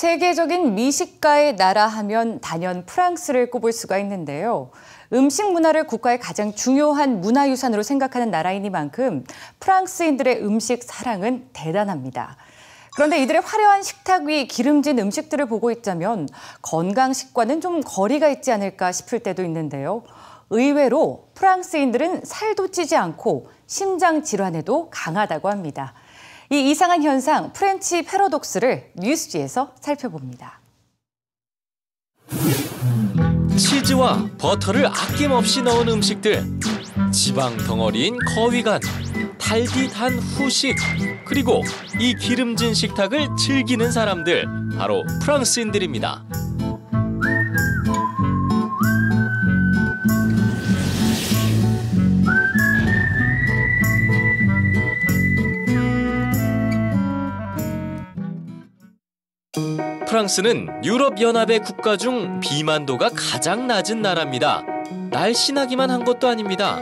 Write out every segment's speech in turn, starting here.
세계적인 미식가의 나라 하면 단연 프랑스를 꼽을 수가 있는데요. 음식 문화를 국가의 가장 중요한 문화유산으로 생각하는 나라이니만큼 프랑스인들의 음식 사랑은 대단합니다. 그런데 이들의 화려한 식탁 위 기름진 음식들을 보고 있자면 건강식과는 좀 거리가 있지 않을까 싶을 때도 있는데요. 의외로 프랑스인들은 살도 찌지 않고 심장 질환에도 강하다고 합니다. 이 이상한 현상 프렌치 패러독스를 뉴스지에서 살펴봅니다. 치즈와 버터를 아낌없이 넣은 음식들, 지방 덩어리인 거위간, 달디 단 후식, 그리고 이 기름진 식탁을 즐기는 사람들, 바로 프랑스인들입니다. 프랑스는 유럽연합의 국가 중 비만도가 가장 낮은 나라입니다. 날씬하기만 한 것도 아닙니다.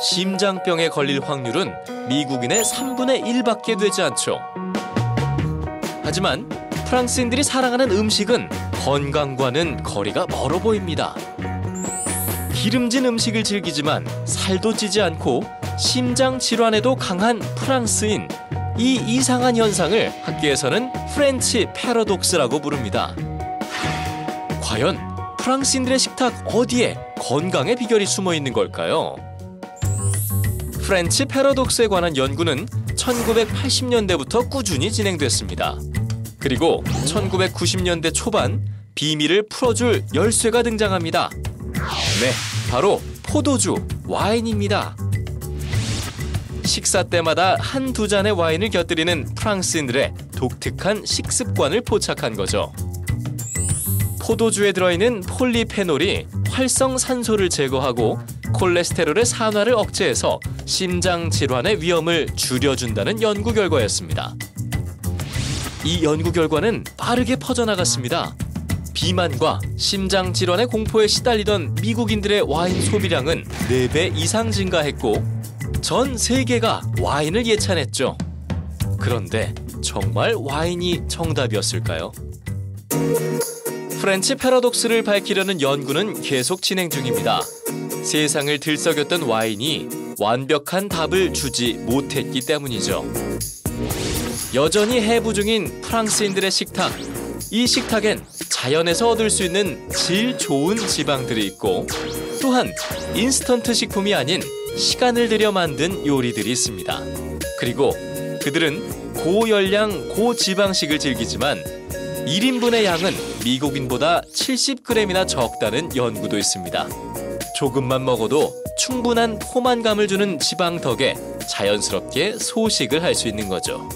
심장병에 걸릴 확률은 미국인의 3분의 1밖에 되지 않죠. 하지만 프랑스인들이 사랑하는 음식은 건강과는 거리가 멀어 보입니다. 기름진 음식을 즐기지만 살도 찌지 않고 심장 질환에도 강한 프랑스인 이 이상한 현상을 학계에서는 프렌치 패러독스라고 부릅니다. 과연 프랑스인들의 식탁 어디에 건강의 비결이 숨어 있는 걸까요? 프렌치 패러독스에 관한 연구는 1980년대부터 꾸준히 진행됐습니다. 그리고 1990년대 초반 비밀을 풀어줄 열쇠가 등장합니다. 네, 바로 포도주, 와인입니다. 식사 때마다 한두 잔의 와인을 곁들이는 프랑스인들의 독특한 식습관을 포착한 거죠. 포도주에 들어있는 폴리페놀이 활성산소를 제거하고 콜레스테롤의 산화를 억제해서 심장 질환의 위험을 줄여준다는 연구 결과였습니다. 이 연구 결과는 빠르게 퍼져나갔습니다. 비만과 심장 질환의 공포에 시달리던 미국인들의 와인 소비량은 4배 이상 증가했고 전 세계가 와인을 예찬했죠. 그런데 정말 와인이 정답이었을까요? 프렌치 패러독스를 밝히려는 연구는 계속 진행 중입니다. 세상을 들썩였던 와인이 완벽한 답을 주지 못했기 때문이죠. 여전히 해부 중인 프랑스인들의 식탁. 이 식탁엔 자연에서 얻을 수 있는 질 좋은 지방들이 있고 또한 인스턴트 식품이 아닌 시간을 들여 만든 요리들이 있습니다. 그리고 그들은 고열량, 고지방식을 즐기지만 1인분의 양은 미국인보다 70g이나 적다는 연구도 있습니다. 조금만 먹어도 충분한 포만감을 주는 지방 덕에 자연스럽게 소식을 할 수 있는 거죠.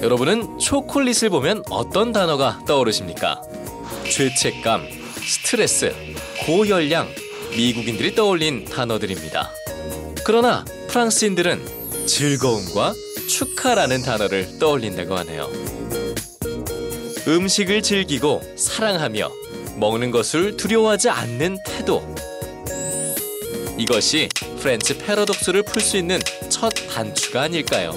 여러분은 초콜릿을 보면 어떤 단어가 떠오르십니까? 죄책감, 스트레스, 고열량, 미국인들이 떠올린 단어들입니다. 그러나 프랑스인들은 즐거움과 축하라는 단어를 떠올린다고 하네요. 음식을 즐기고 사랑하며 먹는 것을 두려워하지 않는 태도. 이것이 프렌치 패러독스를 풀 수 있는 첫 단추가 아닐까요?